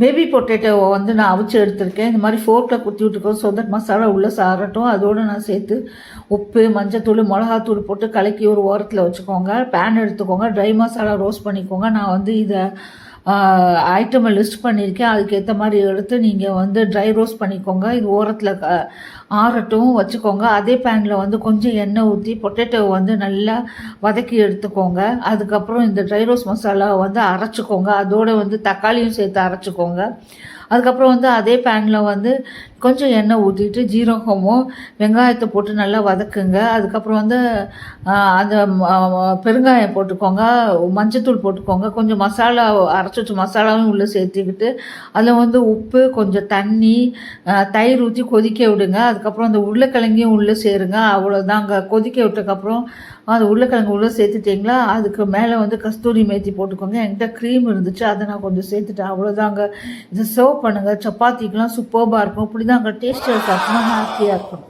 Baby பொட்டேட்டோவை வந்து நான் அவிச்சு எடுத்திருக்கேன். இந்த மாதிரி ஃபோர்க்கில் குத்தி விட்டுருக்கோம். ஸோ தட் மசாலா உள்ளே சாரட்டும். அதோடு நான் சேர்த்து உப்பு மஞ்சத்தூள் மிளகாத்தூள் போட்டு கலக்கி ஒரு ஓரத்தில் வச்சுக்கோங்க. பேன் எடுத்துக்கோங்க. ட்ரை மசாலா ரோஸ்ட் பண்ணிக்கோங்க. நான் வந்து இதை ஐட்டமை லிஸ்ட் பண்ணியிருக்கேன் அதுக்கேற்ற மாதிரி எடுத்து நீங்கள் வந்து ட்ரை ரோஸ்ட் பண்ணிக்கோங்க. இது ஓரத்தில் க ஆறட்டும் வச்சுக்கோங்க. அதே பேனில் வந்து கொஞ்சம் எண்ணெய் ஊற்றி பொட்டேட்டோவை வந்து நல்லா வதக்கி எடுத்துக்கோங்க. அதுக்கப்புறம் இந்த ட்ரை ரோஸ் மசாலாவை வந்து அரைச்சிக்கோங்க. அதோடு வந்து தக்காளியும் சேர்த்து அரைச்சிக்கோங்க. அதுக்கப்புறம் வந்து அதே பேனில் வந்து கொஞ்சம் எண்ணெய் ஊற்றிட்டு ஜீரகமும் வெங்காயத்தை போட்டு நல்லா வதக்குங்க. அதுக்கப்புறம் வந்து அந்த பெருங்காயம் போட்டுக்கோங்க. மஞ்சத்தூள் போட்டுக்கோங்க. கொஞ்சம் மசாலா அரைச்சி வச்சு மசாலாவும் உள்ளே சேர்த்துக்கிட்டு அதில் வந்து உப்பு கொஞ்சம் தண்ணி தயிர் ஊற்றி கொதிக்க விடுங்க. அதுக்கப்புறம் அந்த உருளைக்கிழங்கையும் உள்ளே சேருங்க. அவ்வளோதாங்க கொதிக்க விட்டதுக்கப்புறம் அந்த உருளைக்கிழங்கு உள்ளே சேர்த்துட்டிங்களா? அதுக்கு மேலே வந்து கஸ்தூரி மேத்தி போட்டுக்கோங்க. என்கிட்ட க்ரீம் இருந்துச்சு. அதை நான் கொஞ்சம் சேர்த்துட்டேன். அவ்வளோதாங்க இதை சர்வ் பண்ணுங்கள் சப்பாத்திக்கெலாம் சூப்பர்பாக இருக்கும். இப்படி தாங்க டேஸ்ட்டு சாப்பிட்ணும் ஹாப்பியாக இருக்கும்